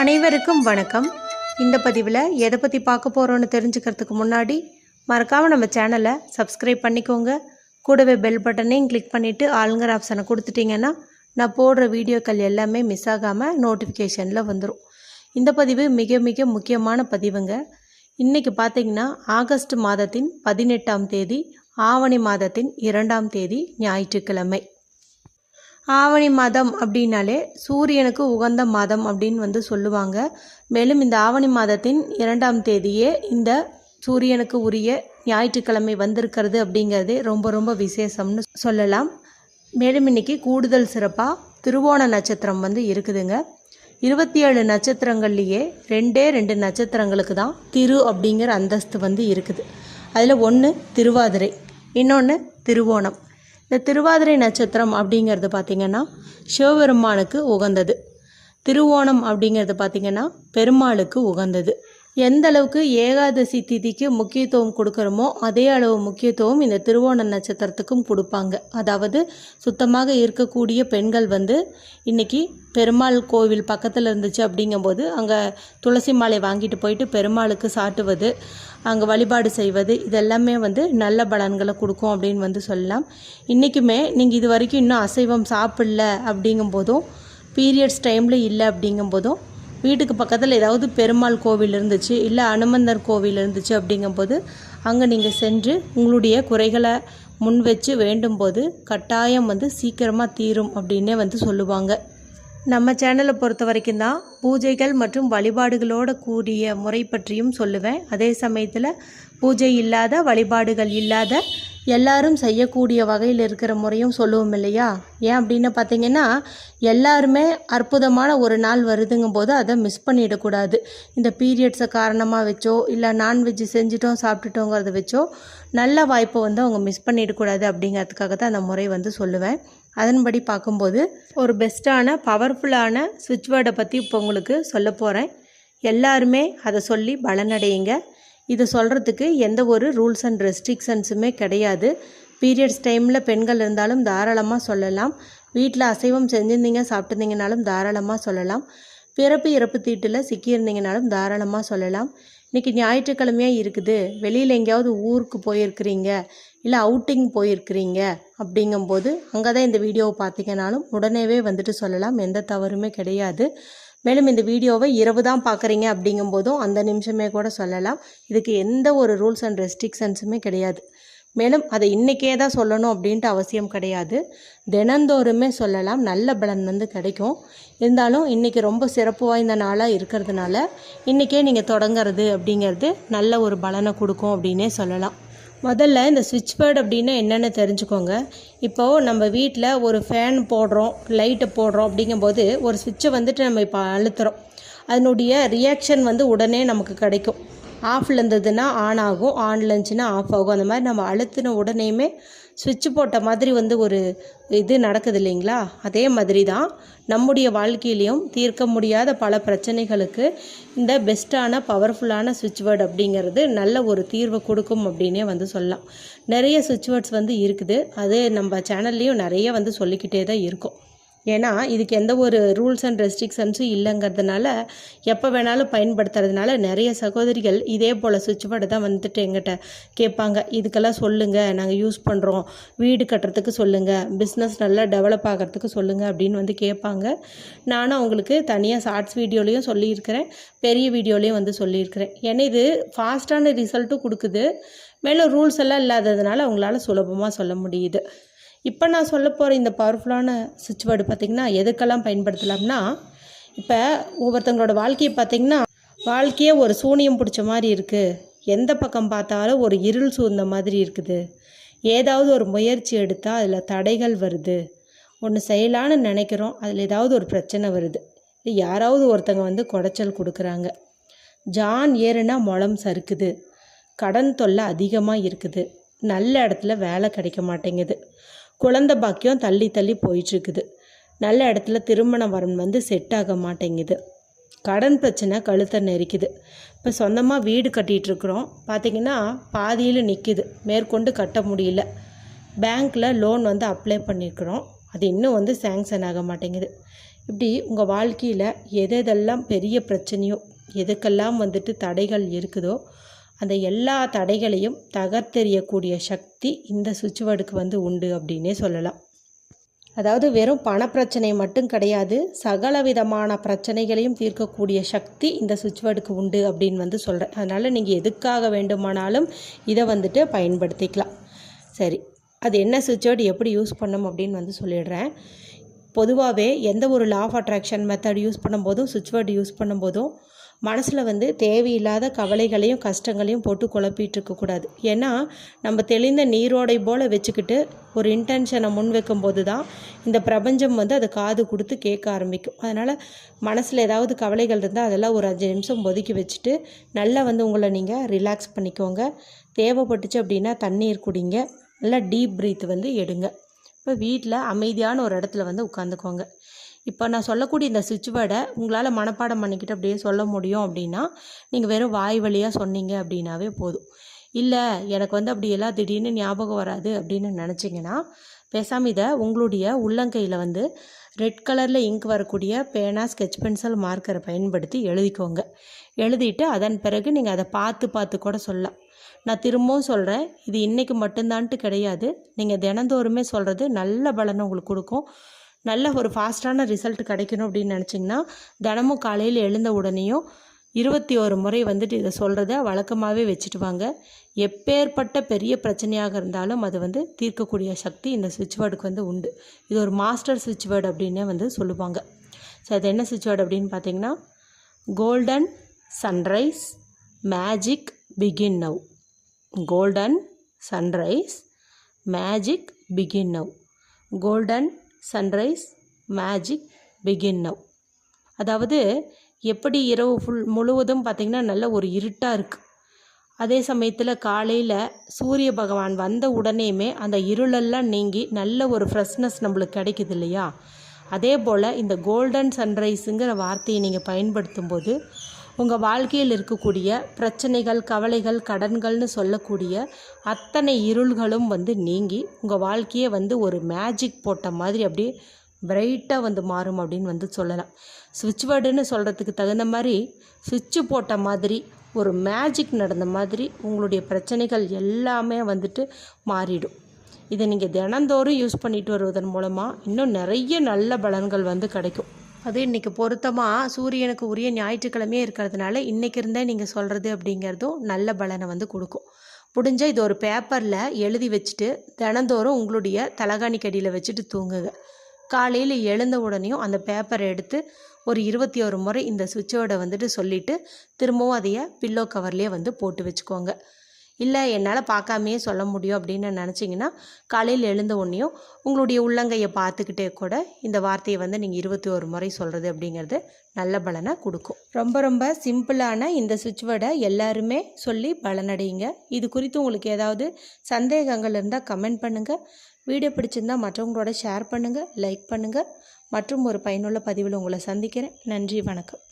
அனைவருக்கும் வணக்கம். இந்த பதிவில் எதை பற்றி பார்க்க போகிறோன்னு தெரிஞ்சுக்கிறதுக்கு முன்னாடி மறக்காமல் நம்ம சேனலை சப்ஸ்கிரைப் பண்ணிக்கோங்க. கூடவே பெல் பட்டனையும் கிளிக் பண்ணிவிட்டு ஆளுங்கர் ஆப்ஷனை கொடுத்துட்டிங்கன்னா நான் போடுற வீடியோக்கள் எல்லாமே மிஸ் ஆகாமல் நோட்டிஃபிகேஷனில் வந்துடும் இந்த பதிவு மிக மிக முக்கியமான பதிவுங்க. இன்றைக்கி பார்த்தீங்கன்னா ஆகஸ்ட் மாதத்தின் பதினெட்டாம் தேதி ஆவணி மாதத்தின் இரண்டாம் தேதி ஞாயிற்றுக்கிழமை. ஆவணி மாதம் அப்படின்னாலே சூரியனுக்கு உகந்த மாதம் அப்படின்னு வந்து சொல்லுவாங்க. மேலும் இந்த ஆவணி மாதத்தின் இரண்டாம் தேதியே இந்த சூரியனுக்கு உரிய ஞாயிற்றுக்கிழமை வந்திருக்கிறது அப்படிங்கிறதே ரொம்ப ரொம்ப விசேஷம்னு சொல்லலாம். மேலும் இன்னைக்கு கூடுதல் சிறப்பாக திருவோண நட்சத்திரம் வந்து இருக்குதுங்க. இருபத்தி ஏழு நட்சத்திரங்கள்லேயே ரெண்டே ரெண்டு நட்சத்திரங்களுக்கு தான் திரு அப்படிங்கிற அந்தஸ்து வந்து இருக்குது. அதில் ஒன்று திருவாதிரை இன்னொன்று திருவோணம். இந்த திருவாதிரை நட்சத்திரம் அப்படிங்கிறது பார்த்திங்கன்னா சிவபெருமானுக்கு உகந்தது. திருவோணம் அப்படிங்கிறது பார்த்திங்கன்னா பெருமாளுக்கு உகந்தது. எந்த அளவுக்கு ஏகாதசி திதிக்கு முக்கியத்துவம் கொடுக்குறோமோ அதே அளவு முக்கியத்துவம் இந்த திருவோண நட்சத்திரத்துக்கும் கொடுப்பாங்க. அதாவது சுத்தமாக இருக்கக்கூடிய பெண்கள் வந்து இன்னைக்கு பெருமாள் கோவில் பக்கத்தில் இருந்துச்சு அப்படிங்கும்போது அங்கே துளசி மாலை வாங்கிட்டு போயிட்டு பெருமாளுக்கு சாட்டுவது அங்கே வழிபாடு செய்வது இதெல்லாமே வந்து நல்ல பலன்களை கொடுக்கும் அப்படின்னு வந்து சொல்லலாம். இன்றைக்குமே நீங்கள் இது வரைக்கும் இன்னும் அசைவம் சாப்பிடல அப்படிங்கும்போதும் பீரியட்ஸ் டைமில் இல்லை அப்படிங்கும்போதும் வீட்டுக்கு பக்கத்தில் ஏதாவது பெருமாள் கோவில் இருந்துச்சு இல்லை அனுமந்தர் கோவில் இருந்துச்சு அப்படிங்கும்போது அங்கே நீங்கள் சென்று உங்களுடைய குறைகளை முன் வச்சு வேண்டும்போது கட்டாயம் வந்து சீக்கிரமாக தீரும் அப்படின்னே வந்து சொல்லுவாங்க. நம்ம சேனலை பொறுத்த வரைக்கும் தான் பூஜைகள் மற்றும் வழிபாடுகளோட கூடிய முறை பற்றியும் சொல்லுவேன். அதே சமயத்தில் பூஜை இல்லாத வழிபாடுகள் இல்லாத எல்லாரும் செய்யக்கூடிய வகையில் இருக்கிற முறையும் சொல்லுவோம் இல்லையா? ஏன் அப்படின்னு பார்த்தீங்கன்னா எல்லாருமே அற்புதமான ஒரு நாள் வருதுங்கும் போது அதை மிஸ் பண்ணிடக்கூடாது. இந்த பீரியட்ஸை காரணமாக வச்சோ இல்லை நான்வெஜ் செஞ்சுட்டோம் சாப்பிட்டுட்டோங்கிறத வச்சோ நல்ல வாய்ப்பை வந்து அவங்க மிஸ் பண்ணிடக்கூடாது அப்படிங்கிறதுக்காக தான் அந்த முறை வந்து சொல்லுவேன். அதன்படி பார்க்கும்போது ஒரு பெஸ்ட்டான பவர்ஃபுல்லான சுவிட்ச் வேர்டை பற்றி இப்போ உங்களுக்கு சொல்ல போகிறேன் எல்லாருமே அதை சொல்லி பலனடையுங்க. இதை சொல்கிறதுக்கு எந்த ஒரு ரூல்ஸ் அண்ட் ரெஸ்ட்ரிக்ஷன்ஸுமே கிடையாது. பீரியட்ஸ் டைமில் பெண்கள் இருந்தாலும் தாராளமாக சொல்லலாம். வீட்டில் அசைவம் செஞ்சுருந்தீங்க சாப்பிட்டுருந்தீங்கனாலும் தாராளமாக சொல்லலாம். பிறப்பு இறப்பு தீட்டில் சிக்கியிருந்தீங்கனாலும் தாராளமாக சொல்லலாம். இன்றைக்கி ஞாயிற்றுக்கிழமையாக இருக்குது. வெளியில் எங்கேயாவது ஊருக்கு போயிருக்கிறீங்க இல்லை அவுட்டிங் போயிருக்கிறீங்க அப்படிங்கும்போது அங்கே தான் இந்த வீடியோவை பார்த்தீங்கனாலும் உடனேவே வந்துட்டு சொல்லலாம். எந்த தவறுமே கிடையாது. மேலும் இந்த வீடியோவை இரவு தான் பார்க்குறீங்க அப்படிங்கும்போதும் அந்த நிமிஷமே கூட சொல்லலாம். இதுக்கு எந்த ஒரு ரூல்ஸ் அண்ட் ரெஸ்ட்ரிக்ஷன்ஸுமே கிடையாது. மேலும் அதை இன்றைக்கே தான் சொல்லணும் அப்படின்ட்டு அவசியம் கிடையாது. தினந்தோறுமே சொல்லலாம். நல்ல பலன் வந்து கிடைக்கும். இருந்தாலும் இன்றைக்கி ரொம்ப சிறப்பு வாய்ந்த நாளாக இருக்கிறதுனால இன்றைக்கே நீங்கள் தொடங்குறது அப்படிங்கிறது நல்ல ஒரு பலனை கொடுக்கும் அப்படின்னே சொல்லலாம். முதல்ல இந்த சுவிட்ச் பேர்டு அப்படின்னா என்னென்னு தெரிஞ்சுக்கோங்க. இப்போது நம்ம வீட்டில் ஒரு ஃபேன் போடுறோம் லைட்டை போடுறோம் அப்படிங்கும்போது ஒரு சுவிட்சை வந்துட்டு நம்ம இப்போ அழுத்துறோம். அதனுடைய ரியாக்ஷன் வந்து உடனே நமக்கு கிடைக்கும். ஆஃப்ல இருந்ததுன்னா ஆன் ஆகும் ஆன்ல இருந்துச்சுன்னா ஆஃப் ஆகும். அந்த மாதிரி நம்ம அழுத்தின உடனேயுமே சுவிட்ச் போட்ட மாதிரி வந்து ஒரு இது நடக்குது இல்லைங்களா? அதே மாதிரி தான் நம்முடைய வாழ்க்கையிலையும் தீர்க்க முடியாத பல பிரச்சனைகளுக்கு இந்த பெஸ்ட்டான பவர்ஃபுல்லான சுவிட்ச் வேர்டு அப்படிங்கிறது நல்ல ஒரு தீர்வை கொடுக்கும் அப்படின்னே வந்து சொல்லலாம். நிறைய சுவிட்ச் வேர்ட்ஸ் வந்து இருக்குது. அது நம்ம சேனல்லையும் நிறைய வந்து சொல்லிக்கிட்டே தான் இருக்கும். ஏன்னா இதுக்கு எந்த ஒரு ரூல்ஸ் அண்ட் ரெஸ்ட்ரிக்ஷன்ஸும் இல்லைங்கிறதுனால எப்போ வேணாலும் பயன்படுத்துறதுனால நிறைய சகோதரிகள் இதே போல் சுவிட்ச் போர்டு தான் வந்துட்டு எங்கிட்ட கேட்பாங்க. இதுக்கெல்லாம் சொல்லுங்கள் நாங்கள் யூஸ் பண்ணுறோம் வீடு கட்டுறதுக்கு சொல்லுங்கள் பிஸ்னஸ் நல்லா டெவலப் ஆகிறதுக்கு சொல்லுங்கள் அப்படின்னு வந்து கேட்பாங்க. நானும் அவங்களுக்கு தனியாக ஷார்ட்ஸ் வீடியோலையும் சொல்லியிருக்கிறேன். பெரிய வீடியோலையும் வந்து சொல்லியிருக்கிறேன். ஏன்னா இது ஃபாஸ்ட்டான ரிசல்ட்டும் கொடுக்குது. மேலும் ரூல்ஸ் எல்லாம் இல்லாததுனால அவங்களால சுலபமாக சொல்ல முடியுது. இப்போ நான் சொல்ல போகிற இந்த பவர்ஃபுல்லான சுவிட்ச் வேர்டு பார்த்திங்கன்னா எதுக்கெல்லாம் பயன்படுத்தலாம்னா இப்போ ஒவ்வொருத்தங்களோட வாழ்க்கையை பார்த்திங்கன்னா வாழ்க்கையே ஒரு சூனியம் பிடிச்ச மாதிரி இருக்குது எந்த பக்கம் பார்த்தாலும் ஒரு இருள் சூழ்ந்த மாதிரி இருக்குது. ஏதாவது ஒரு முயற்சி எடுத்தால் அதில் தடைகள் வருது. ஒன்று செய்யலான்னு நினைக்கிறோம் அதில் ஏதாவது ஒரு பிரச்சனை வருது. யாராவது ஒருத்தங்க வந்து குடைச்சல் கொடுக்குறாங்க. ஜான் ஏறுனா முளம் சறுக்குது. கடன் தொல்லை அதிகமாக இருக்குது. நல்ல இடத்துல வேலை கிடைக்க மாட்டேங்குது. குழந்த பாக்கியம் தள்ளி தள்ளி போயிட்டுருக்குது. நல்ல இடத்துல திருமண வரன் வந்து செட் ஆக மாட்டேங்குது. கடன் பிரச்சனை கழுத்தை நெரிக்குது. இப்போ சொந்தமாக வீடு கட்டிகிட்ருக்குறோம் பார்த்திங்கன்னா பாதியில் நிற்கிது மேற்கொண்டு கட்ட முடியல. பேங்க்கில் லோன் வந்து அப்ளை பண்ணியிருக்கிறோம் அது இன்னும் வந்து சேங்ஷன் ஆக மாட்டேங்குது. இப்படி உங்கள் வாழ்க்கையில் எது எதெல்லாம் பெரிய பிரச்சனையோ எதுக்கெல்லாம் வந்துட்டு தடைகள் இருக்குதோ அந்த எல்லா தடைகளையும் தகர்த்தெறியக்கூடிய சக்தி இந்த சுவிட்ச்வேர்டுக்கு வந்து உண்டு அப்படின்னே சொல்லலாம். அதாவது வெறும் பணப்பிரச்சனை மட்டும் கிடையாது சகல விதமான பிரச்சனைகளையும் தீர்க்கக்கூடிய சக்தி இந்த சுவிட்ச்வேர்டுக்கு உண்டு அப்படின்னு வந்து சொல்கிறேன் அதனால் நீங்கள் எதுக்காக வேண்டுமானாலும் இதை வந்துட்டு பயன்படுத்திக்கலாம். சரி அது என்ன சுவிட்ச்வேர்டு எப்படி யூஸ் பண்ணும் அப்படின்னு வந்து சொல்லிடுறேன். பொதுவாகவே எந்த ஒரு law of attraction method use பண்ணும்போதும் சுவிட்ச்வேர்டு யூஸ் பண்ணும்போதும் மனசில் வந்து தேவையில்லாத கவலைகளையும் கஷ்டங்களையும் போட்டு குழப்பிட்டு இருக்கக்கூடாது ஏன்னா நம்ம தெளிந்த நீரோடை போல் வச்சுக்கிட்டு ஒரு இன்டென்ஷனை முன் வைக்கும்போது தான் இந்த பிரபஞ்சம் வந்து அதை காது கொடுத்து கேட்க ஆரம்பிக்கும். அதனால் மனசில் ஏதாவது கவலைகள் இருந்தால் அதெல்லாம் ஒரு அஞ்சு நிமிஷம் ஒதுக்கி வச்சுட்டு நல்லா வந்து உங்களை நீங்கள் ரிலாக்ஸ் பண்ணிக்கோங்க. தேவைப்பட்டுச்சு அப்படின்னா தண்ணீர் குடிங்க. நல்லா டீப் ப்ரீத் வந்து எடுங்க. இப்போ வீட்டில் அமைதியான ஒரு இடத்துல வந்து உட்காந்துக்கோங்க. இப்போ நான் சொல்லக்கூடிய இந்த சுவிட்ச் வேர்டை உங்களால் மனப்பாடம் பண்ணிக்கிட்டு அப்படியே சொல்ல முடியும் அப்படின்னா நீங்கள் வெறும் வாய் வழியாக சொன்னீங்க அப்படின்னாவே போதும். இல்லை எனக்கு வந்து அப்படியெல்லாம் திடீர்னு ஞாபகம் வராது அப்படின்னு நினச்சிங்கன்னா பேசாமல் இதை உங்களுடைய உள்ளங்கையில் வந்து ரெட் கலரில் இங்க் வரக்கூடிய பேனா ஸ்கெட்ச் பென்சில் மார்க்கரை பயன்படுத்தி எழுதிக்கோங்க. எழுதிட்டு அதன் பிறகு நீங்கள் அதை பார்த்து பார்த்து கூட சொல்லலாம். நான் திரும்பவும் சொல்கிறேன் இது இன்றைக்கி மட்டும்தான்ட்டு கிடையாது. நீங்கள் தினந்தோறுமே சொல்கிறது நல்ல பலனை உங்களுக்கு கொடுக்கும். நல்ல ஒரு ஃபாஸ்ட்டான ரிசல்ட் கிடைக்கணும் அப்படின்னு நினச்சிங்கன்னா தினமும் காலையில் எழுந்த உடனேயும் இருபத்தி ஒரு முறை வந்துட்டு இதை சொல்கிறத வழக்கமாகவே வச்சுட்டு வாங்க எப்பேற்பட்ட பெரிய பிரச்சனையாக இருந்தாலும் அது வந்து தீர்க்கக்கூடிய சக்தி இந்த சுவிட்ச் வேர்டுக்கு வந்து உண்டு. இது ஒரு மாஸ்டர் சுவிட்ச் வேர்டு அப்படின்னே வந்து சொல்லுவாங்க. ஸோ அது என்ன சுவிட்ச் வேர்டு அப்படின்னு பார்த்தீங்கன்னா golden sunrise magic begin now golden sunrise magic begin now golden sunrise magic begin now அதாவது எப்படி இரவு ஃபுல் முழுவதும் பார்த்திங்கன்னா நல்ல ஒரு இருட்டாக இருக்குது அதே சமயத்தில் காலையில் சூரிய பகவான் வந்த உடனேயுமே அந்த இருளெல்லாம் நீங்கி நல்ல ஒரு ஃப்ரெஷ்னஸ் நம்மளுக்கு கிடைக்குது இல்லையா? அதே போல் இந்த கோல்டன் சன்ரைஸுங்கிற வார்த்தையை நீங்கள் பயன்படுத்தும் போது உங்கள் வாழ்க்கையில் இருக்கக்கூடிய பிரச்சனைகள் கவலைகள் கடன்கள்னு சொல்லக்கூடிய அத்தனை இருள்களும் வந்து நீங்கி உங்கள் வாழ்க்கையே வந்து ஒரு மேஜிக் போட்ட மாதிரி அப்படியே பிரைட்டாக வந்து மாறும் அப்படின்னு வந்து சொல்லலாம். சுவிட்ச் வேர்டுன்னு சொல்கிறதுக்கு தகுந்த மாதிரி சுவிட்சு போட்ட மாதிரி ஒரு மேஜிக் நடந்த மாதிரி உங்களுடைய பிரச்சனைகள் எல்லாமே வந்துட்டு மாறிடும். இதை நீங்கள் தினந்தோறும் யூஸ் பண்ணிட்டு வருவதன் மூலமாக இன்னும் நிறைய நல்ல பலன்கள் வந்து கிடைக்கும். அது இன்றைக்கி பொருத்தமாக சூரியனுக்கு உரிய ஞாயிற்றுக்கிழமையே இருக்கிறதுனால இன்றைக்கி இருந்தே நீங்கள் சொல்கிறது அப்படிங்கிறதும் நல்ல பலனை வந்து கொடுக்கும். முடிஞ்ச இது ஒரு பேப்பரில் எழுதி வச்சுட்டு தினந்தோறும் உங்களுடைய தலகாணி கடியில் வச்சுட்டு தூங்குங்க. காலையில் எழுந்த உடனேயும் அந்த பேப்பரை எடுத்து ஒரு இருபத்தி ஒரு முறை இந்த சுவிட்சோட வந்துட்டு சொல்லிவிட்டு திரும்பவும் அதைய பில்லோ கவர்லேயே வந்து போட்டு வச்சுக்கோங்க. இல்லை என்னால் பார்க்காமையே சொல்ல முடியும் அப்படின்னு நினச்சிங்கன்னா காலையில் எழுந்த உடனேயும் உங்களுடைய உள்ளங்கையை பார்த்துக்கிட்டே கூட இந்த வார்த்தையை வந்து நீங்கள் இருபத்தி ஒரு முறை சொல்கிறது அப்படிங்கிறது நல்ல பலனை கொடுக்கும். ரொம்ப ரொம்ப சிம்பிளான இந்த சுவிட்ச் வேர்டை எல்லாருமே சொல்லி பலனடையுங்க. இது குறித்து உங்களுக்கு ஏதாவது சந்தேகங்கள் இருந்தால் கமெண்ட் பண்ணுங்கள் வீடியோ பிடிச்சிருந்தால் மற்றவங்களோட ஷேர் பண்ணுங்கள் லைக் பண்ணுங்கள் மற்றும் ஒரு பயனுள்ள பதிவில் உங்களை சந்திக்கிறேன். நன்றி வணக்கம்.